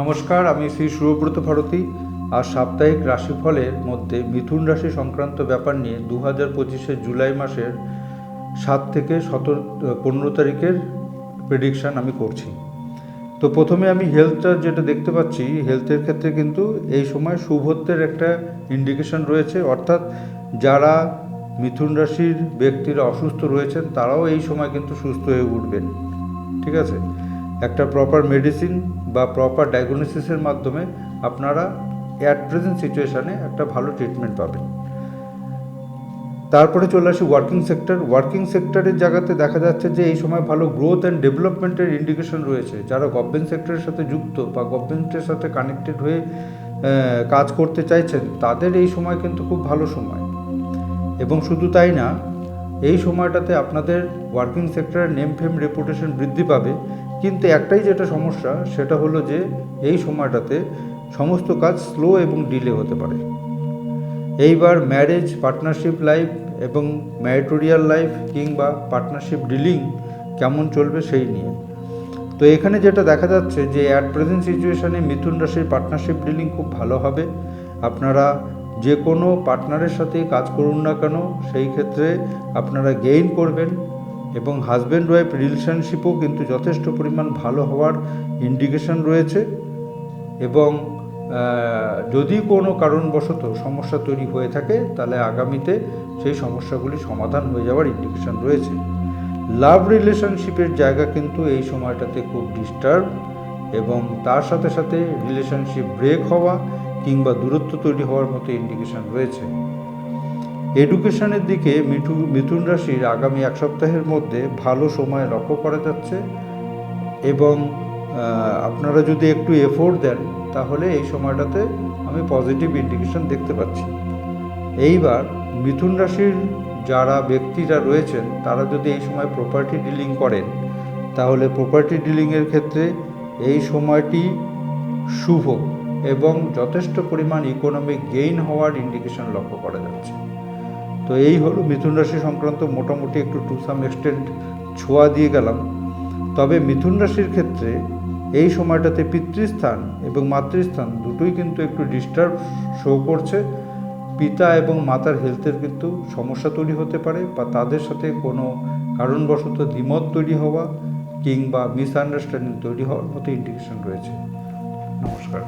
নমস্কার, আমি শ্রী সুব্রত ভারতী। আর সাপ্তাহিক রাশিফলের মধ্যে মিথুন রাশি সংক্রান্ত ব্যাপার নিয়ে দু হাজার পঁচিশের জুলাই মাসের সাত থেকে সতেরো, পনেরো তারিখের প্রেডিকশান আমি করছি। তো প্রথমে আমি হেলথটা যেটা দেখতে পাচ্ছি হেলথের ক্ষেত্রে কিন্তু এই সময় শুভত্বের একটা ইন্ডিকেশন রয়েছে। অর্থাৎ যারা মিথুন রাশির ব্যক্তিরা অসুস্থ রয়েছেন, তারাও এই সময় কিন্তু সুস্থ হয়ে উঠবেন। ঠিক আছে? একটা প্রপার মেডিসিন বা প্রপার ডায়াগনোসিসের মাধ্যমে আপনারা অ্যাট প্রেজেন্ট সিচুয়েশানে একটা ভালো ট্রিটমেন্ট পাবেন। তারপরে চলে আসি ওয়ার্কিং সেক্টর ওয়ার্কিং সেক্টরের জায়গাতে দেখা যাচ্ছে যে এই সময় ভালো গ্রোথ অ্যান্ড ডেভেলপমেন্টের ইন্ডিকেশন রয়েছে। যারা গভর্নমেন্ট সেক্টরের সাথে যুক্ত বা গভর্নমেন্টের সাথে কানেক্টেড হয়ে কাজ করতে চাইছেন, তাদের এই সময় কিন্তু খুব ভালো সময়। এবং শুধু তাই না, এই সময়টাতে আপনাদের ওয়ার্কিং সেক্টরের নেম ফেম রেপুটেশন বৃদ্ধি পাবে। কিন্তু একটাই যেটা সমস্যা, সেটা হলো যে এই সময়টাতে সমস্ত কাজ স্লো এবং ডিলে হতে পারে। এইবার ম্যারেজ পার্টনারশিপ লাইফ এবং ম্যারিটোরিয়াল লাইফ কিংবা পার্টনারশিপ ডিলিং কেমন চলবে সেই নিয়ে। তো এখানে যেটা দেখা যাচ্ছে যে অ্যাট প্রেজেন্ট সিচুয়েশানে মিথুন রাশির পার্টনারশিপ ডিলিং খুব ভালো হবে। আপনারা যে কোনো পার্টনারের সাথে কাজ করুন না কেন, সেই ক্ষেত্রে আপনারা গেইন করবেন। এবং হাজব্যান্ড ওয়াইফ রিলেশনশিপও কিন্তু যথেষ্ট পরিমাণ ভালো হওয়ার ইন্ডিকেশন রয়েছে এবং যদি কোনো কারণবশত সমস্যা তৈরি হয়ে থাকে, তাহলে আগামীতে সেই সমস্যাগুলি সমাধান হয়ে যাওয়ার ইন্ডিকেশন রয়েছে। লাভ রিলেশনশিপের জায়গা কিন্তু এই সময়টাতে খুব ডিস্টার্ব এবং তার সাথে সাথে রিলেশনশিপ ব্রেক হওয়া কিংবা দূরত্ব তৈরি হওয়ার মতো ইন্ডিকেশন রয়েছে। এডুকেশনের দিকে মিঠু, মিথুন রাশির আগামী এক সপ্তাহের মধ্যে ভালো সময় লক্ষ্য করা যাচ্ছে এবং আপনারা যদি একটু এফোর্ট দেন, তাহলে এই সময়টাতে আমি পজিটিভ ইন্ডিকেশন দেখতে পাচ্ছি। এইবার মিথুন রাশির যারা ব্যক্তিরা রয়েছেন, তারা যদি এই সময় প্রপার্টি ডিলিং করেন, তাহলে প্রপার্টি ডিলিংয়ের ক্ষেত্রে এই সময়টি শুভ এবং যথেষ্ট পরিমাণ ইকোনমিক গেইন হওয়ার ইন্ডিকেশন লক্ষ্য করা যাচ্ছে। তো এই হলো মিথুন রাশি সংক্রান্ত মোটামুটি একটু টু সাম এক্সটেন্ট ছোঁয়া দিয়ে গেলাম। তবে মিথুন রাশির ক্ষেত্রে এই সময়টাতে পিতৃস্থান এবং মাতৃস্থান দুটোই কিন্তু একটু ডিস্টার্ব শো করছে। পিতা এবং মাতার হেলথের কিন্তু সমস্যা তৈরি হতে পারে বা তাদের সাথে কোনো কারণবশত দ্বিমত তৈরি হওয়া কিংবা মিসআন্ডারস্ট্যান্ডিং তৈরি হওয়ার মতো ইন্ডিকেশন রয়েছে। নমস্কার।